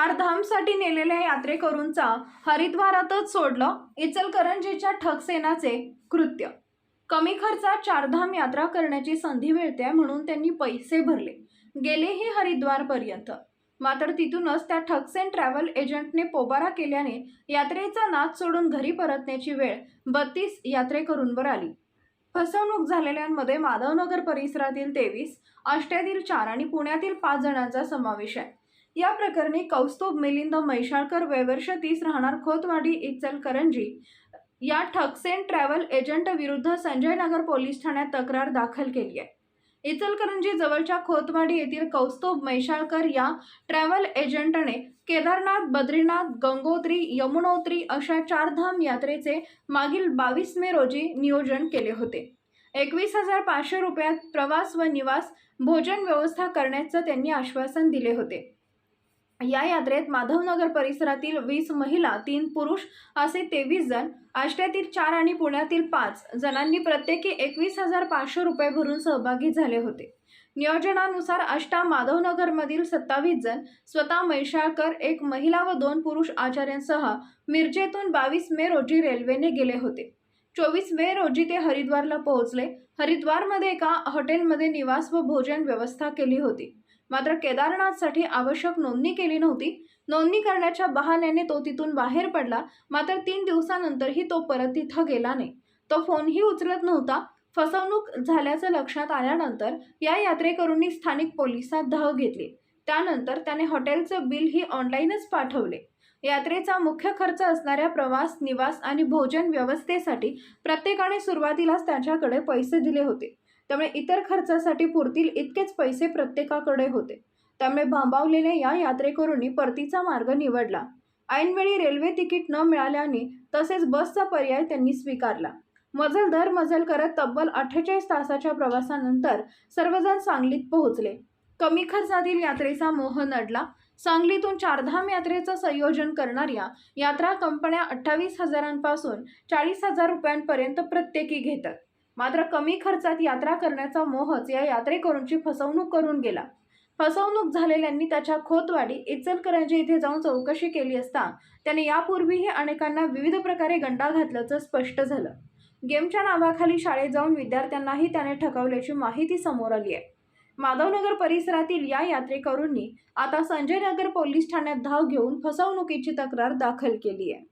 चार धामसाठी नेलेल्या यात्रेकरूंचा हरिद्वारातच सोडलं इचलकरंजीच्या ठगसेनाचे कृत्य. कमी खर्चात चारधाम यात्रा करण्याची संधी मिळते म्हणून त्यांनी पैसे भरले. गेलेही हरिद्वारपर्यंत. मात्र तिथूनच त्या ठगसेन ट्रॅव्हल एजंटने पोबारा केल्याने यात्रेचा नाच सोडून घरी परतण्याची वेळ बत्तीस यात्रेकरूंवर आली. फसवणूक झालेल्यांमध्ये माधवनगर परिसरातील तेवीस आष्ट्यातील चार आणि पुण्यातील पाच जणांचा समावेश आहे. या प्रकरणी कौस्तुभ मिलिंद मैशाळकर वयवर्ष तीस राहणार खोतवाडी इचलकरंजी या ठगसेन ट्रॅव्हल एजंट विरुद्ध संजय नगर पोलीस ठाण्यात तक्रार दाखल केली आहे. इचलकरंजी जवळच्या खोतवाडी येथील कौस्तुभ मैशाळकर या ट्रॅव्हल एजंटने केदारनाथ बद्रीनाथ गंगोत्री यमुनोत्री अशा चारधाम यात्रेचे मागील बावीस मे रोजी नियोजन केले होते. एकवीस हजार पाचशे रुपयात प्रवास व निवास भोजन व्यवस्था करण्याचं त्यांनी आश्वासन दिले होते. या यात्रेत माधवनगर परिसरातील वीस महिला तीन पुरुष असे तेवीस जण आष्ट्यातील चार आणि पुण्यातील पाच जणांनी प्रत्येकी एकवीस हजार पाचशे रुपये भरून सहभागी झाले होते. नियोजनानुसार अष्टा माधवनगरमधील सत्तावीस जण स्वतः मैशाळकर एक महिला व दोन पुरुष आचार्यांसह मिरजेतून बावीस मे रोजी रेल्वेने गेले होते. चोवीस मे रोजी ते हरिद्वारला पोहोचले. हरिद्वारमध्ये एका हॉटेलमध्ये निवास व भोजन व्यवस्था केली होती. मात्र केदारनाथसाठी आवश्यक नोंदणी केली नव्हती. नोंदणी करण्याच्या बहाण्याने तो तिथून बाहेर पडला. मात्र तीन दिवसानंतरही तो परत तिथं गेला नाही. तो फोनही उचलत नव्हता. फसवणूक झाल्याचं लक्षात आल्यानंतर या यात्रेकरूंनी स्थानिक पोलिसात धाव घेतली. त्यानंतर त्याने हॉटेलचं बिलही ऑनलाईनच पाठवले. यात्रेचा मुख्य खर्च असणाऱ्या प्रवास निवास आणि भोजन व्यवस्थेसाठी प्रत्येकाने सुरुवातीलाच त्याच्याकडे पैसे दिले होते. त्यामुळे इतर खर्चासाठी पुरतील इतकेच पैसे प्रत्येकाकडे होते. त्यामुळे भांबावलेल्या या यात्रेकरूंनी परतीचा मार्ग निवडला. ऐनवेळी रेल्वे तिकीट न मिळाल्याने तसेच बसचा पर्याय त्यांनी स्वीकारला. मजल दर मजल करत तब्बल अठ्ठेचाळीस तासाच्या प्रवासानंतर सर्वजण सांगलीत पोहोचले. कमी खर्चातील यात्रेचा मोह नडला. सांगलीतून चारधाम यात्रेचं संयोजन करणाऱ्या यात्रा कंपन्या अठ्ठावीस हजारांपासून चाळीस हजार रुपयांपर्यंत प्रत्येकी घेतात. मात्र कमी खर्चात यात्रा करण्याचा मोहच या यात्रेकरूंची फसवणूक करून गेला. फसवणूक झालेल्यांनी त्याच्या खोतवाडी इचलकरांजी इथे जाऊन चौकशी केली असता त्याने यापूर्वीही अनेकांना विविध प्रकारे गंडा घातल्याचं स्पष्ट झालं. गेमच्या नावाखाली शाळेत जाऊन विद्यार्थ्यांनाही त्याने ठकवल्याची माहिती समोर आली आहे. माधवनगर परिसरातील या यात्रेकरूंनी आता संजयनगर पोलीस ठाण्यात धाव घेऊन फसवणुकीची तक्रार दाखल केली आहे.